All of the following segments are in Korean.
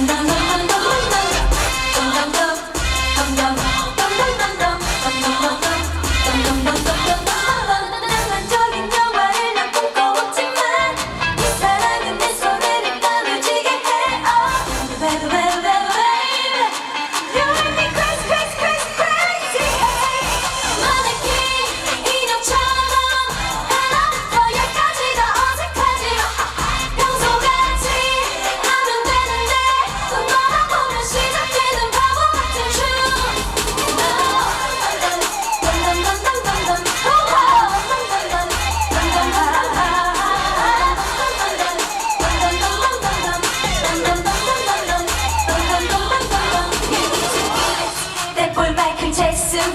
na na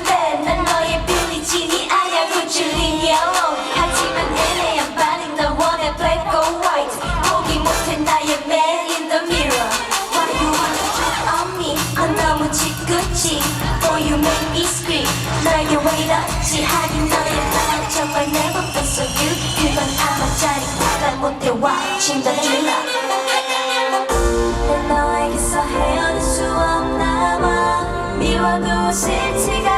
밴, 난 너의 빌리진이 아야 구칠린 yellow 하지만 애매한 반응 나 원해 black or white 포기 못해 나의 man in the mirror Why you wanna jump on me 난 너무 지긋지 Oh you make me scream 너에게 왜 이렇지 하긴 너의 말 정말 never been so good 그건 아마 짜릿 난 못해 와 진짜 줄라 너에게서 헤어질 수 없나 봐 미워도 싫지가